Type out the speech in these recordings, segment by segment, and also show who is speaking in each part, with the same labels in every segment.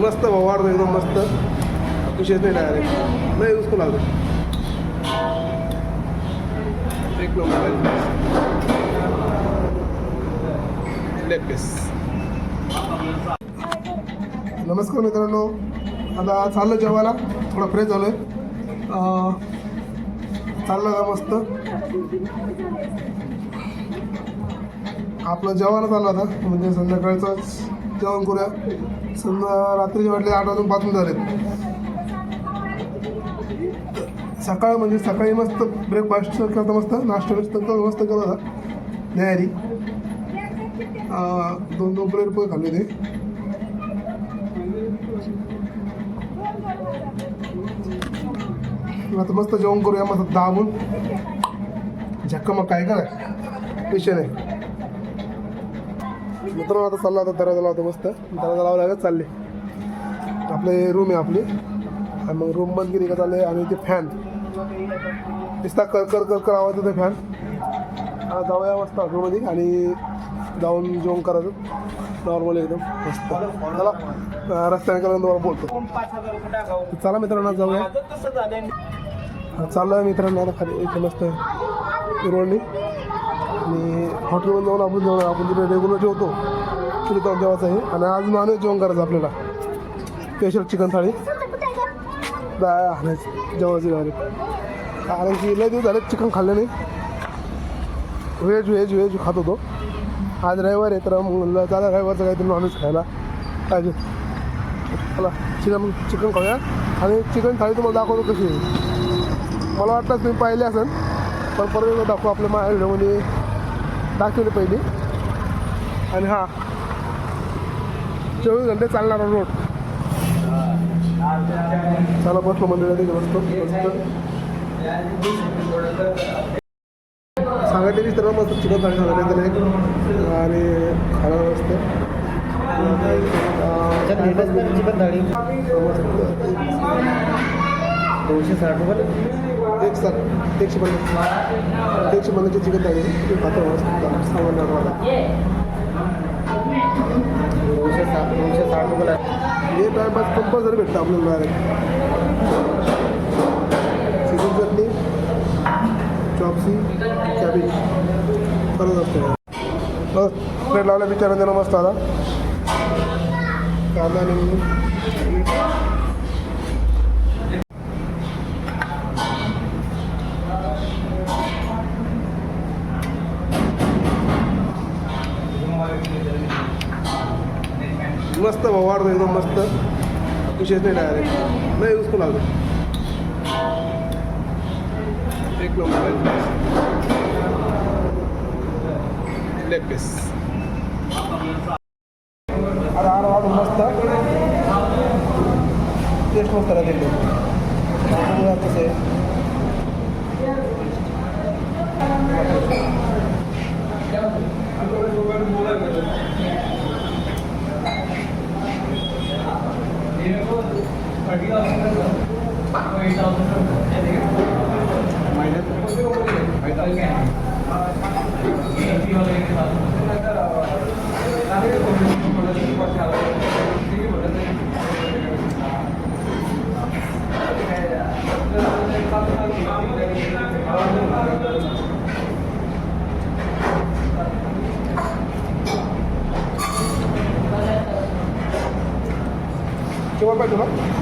Speaker 1: मस्त भाऊ वाढतो एकदम मस्त. विशेष नाही डायरेक्ट नाही युजफुल लागतो एक नंबर लेग पीस नमस्कार मित्रांनो. आता चाललं जेवायला. थोडा फ्रेश झालो आहे चाललं का मस्त. आपलं जेवायला चाललं आता. म्हणजे संध्याकाळचंच. जेवण करूया. समजा रात्रीचे वाटले आठ वाजून पाच मिनिट झालेत. सकाळ म्हणजे सकाळी मस्त ब्रेकफास्ट करता मस्त नाश्ता मस्त मस्त केला होता दोन दोन प्लेट रुपये खाल्ले ते आता मस्त जेवण करूया मस्त दाबून. झक्का मग काय करा? विषय नाही मित्रांनो आता चालला आता दराजा लावतो मस्त. दराजा लावला लागत चालले. आपले रूम आहे आपली. आणि मग रूम बंद केली का चालले आणि ते फॅन दिसता कर कर कर कर आवाज येतो फॅन जाऊया मस्त हॉटेलमध्ये आणि जाऊन जेवण करायचं. नॉर्मल एकदम मस्त. चला रस्त्याने केलं तुम्हाला बोलतो. चला मित्रांनो जाऊया. हा, चाललो आहे मित्रांनो आता खाली इथे मस्त. रोडनी आणि हॉटेलमध्ये जाऊन आपण जेवण आपण तिथे रेग्युलर जेवतो. तिथे जाऊन जेवायचं आहे. आणि आज नॉनव्हेज जेवण करायचं आपल्याला. Special chicken thali. दाय आणायचं जेवायचं डायरेक्ट कारण की लय दिवस झाले चिकन खाल्लं नाही. व्हेज व्हेज व्हेज खात होतो. आज रविवार आहे तर मग म्हणलं दादा रविवारचं काहीतरी नॉनव्हेज खायला पाहिजे. चला चिकन चिकन खाऊया. आणि चिकन थाळी तुम्हाला दाखवतो कशी आहे. मला वाटतं तुम्ही पाहिले असेल पण परत दाखवू आपल्या माझ्या व्हिडिओमध्ये दाखवली पहिली. आणि हा. चोवीस घंटे चालणारा रोड. चला बसलो मंदिरात बसतो. सांगायचे तर मस्त चिकन थाळी सांगायचे त्याला एक आणि खाणं असतं
Speaker 2: चिकन थाळी. दोनशे साठ रुपये
Speaker 1: एक सात एकशे पन्नास एकशे पन्नासची चिकन आहे. ती मस्त सांगा मला.
Speaker 2: दोनशे साठ दोनशे साठ रुपये
Speaker 1: हे टायमात कंपल्सरी भेटतं आपल्याला direct chicken chutney chop suey cabbage करत असतो बस प्लेट लावल्या त्याला मस्त आता कांदा निघून मस्त भाऊ वाढतो एकदम मस्त. विशेष नाही डायरेक्ट नाही युजफुल लागतो एक नंबर लेग पीस अरे अरे वाढ मस्त. टेस्ट मस्त राहते. एकदम कसं आहे केव्हा पाहिजे ना तुम्हाला पाहिजे तुम्हाला एक करा. जेवण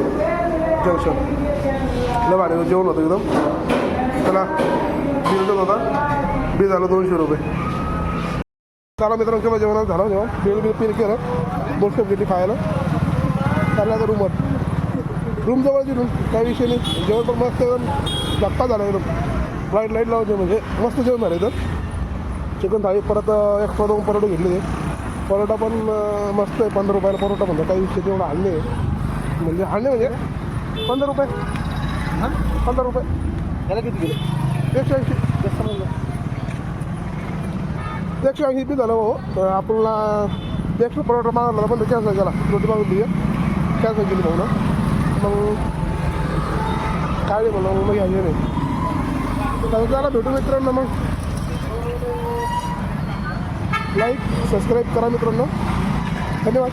Speaker 1: एकदम जंक्शन लय भारी जेवण होतं एकदम. त्याला बिल होता. बिल झालं दोनशे रुपये. चला मित्रांनो केव्हा जेवणात झालं हो जेवण? बिल बिल पिल केलं. दोनशे घेतली खायला. चालला आता रूमवर रूम जवळची रूम काही विषय नाही. जेवण पण मस्त एकदम धक्का झाला एकदम. लाइट लाइट लावते म्हणजे. मस्त जेवण झालं इथं. चिकन थाळी परत एक्स्ट्रा दोन परोटे घेतले ते. परोठा पण मस्त आहे पंधरा रुपयाला परोठा म्हणतो काही विषय तेवढं आणले म्हणजे आणले म्हणजे पंधरा रुपये.
Speaker 2: हां?
Speaker 1: पंधरा रुपये.
Speaker 2: त्याला किती किलो
Speaker 1: एकशे ऐंशी.
Speaker 2: जास्त म्हणलं.
Speaker 1: एकशे ऐंशी बी झालं हो. तर आपल्याला एकशे परोठा मागवला पण कॅन्सल केला रोटी मागवली कॅन्सल केली भाऊ ना मग काय नाही म्हणलं मग घ्यायचे नाही त्याला भेटू मित्रांनो मग. लाईक सबस्क्राईब करा मित्रांनो. धन्यवाद.